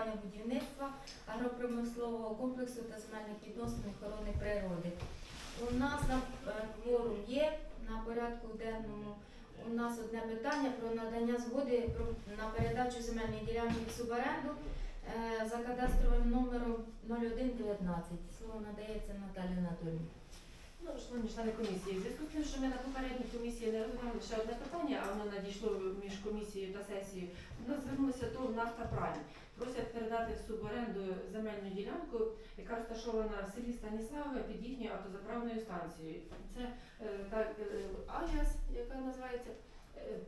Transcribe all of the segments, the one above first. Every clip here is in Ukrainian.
проєктування будівництва агропромислового комплексу та земельних відносин охорони природи. У нас на е, кворум є на порядку денному. У нас одне питання про надання згоди на передачу земельної ділянки в суборенду е, за кадастровим номером 0119. Слово надається Наталі Анатолійовні. Ну, шановні члени комісії, в зв'язку з тим, що ми на попередній комісії не розглянули ще одне питання, а воно надійшло між комісією та сесією, до нас звернулося ТОВ «Нафтапрайм». Просять передати в суборенду земельну ділянку, яка розташована в селі Станіславове під їхньою автозаправною станцією. Це е, так, е, Аліас, яка називається. Е,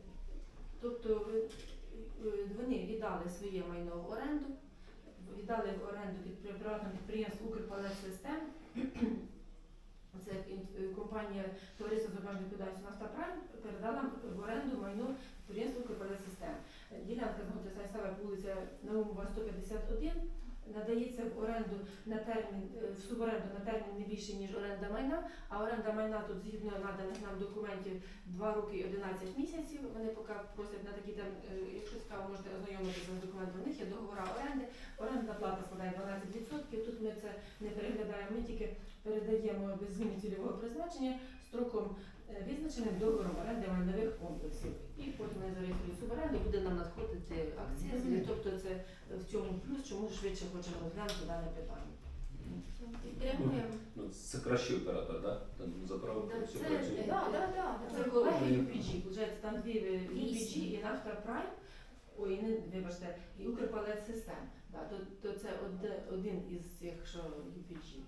тобто е, вони віддали своє майно в оренду, віддали в оренду під приватному підприємству Укрпалецсистем. Компанія товариство з обмеженою відповідальністю «Нафтапрайм» передала в оренду майно підприємству «Укрпалецсистем». Е, Ділянка знаходиться Станіслава вулиця Наумова 151, надається в оренду на термін е, в суборенду на термін не більше ніж оренда майна. А оренда майна тут згідно наданих нам документів 2 роки і 11 місяців. Вони поки просять на такі е, якщо цікаво, можете ознайомитися з документом. У них є договора оренди. Орендна плата складає 12%. Тут ми це не переглядаємо. Ми тільки передаємо без зміни цільового призначення строком е, визначеним договором оренди майнових комплексів. І потім вони зареєструють суборенду, буде нам надходити акція. Мгм. Тобто це в цьому плюс, чому швидше хочемо розглянути дане питання. Підтримуємо. Ну, це кращий оператор, да? Там заправка Да, все це- працює. да, да, да, Це колеги UPG, виходить, там дві е, UPG Вісім. і Нафтапрайм, ой, не вибачте, і Укрпалетсистем. Да, то, то це один із цих, що UPG.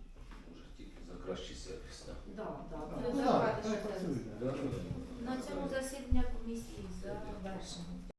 Може тільки за кращий сервіс, так? Да, да, Ну, буде да, забрати так працює. На цьому засідання комісії завершено.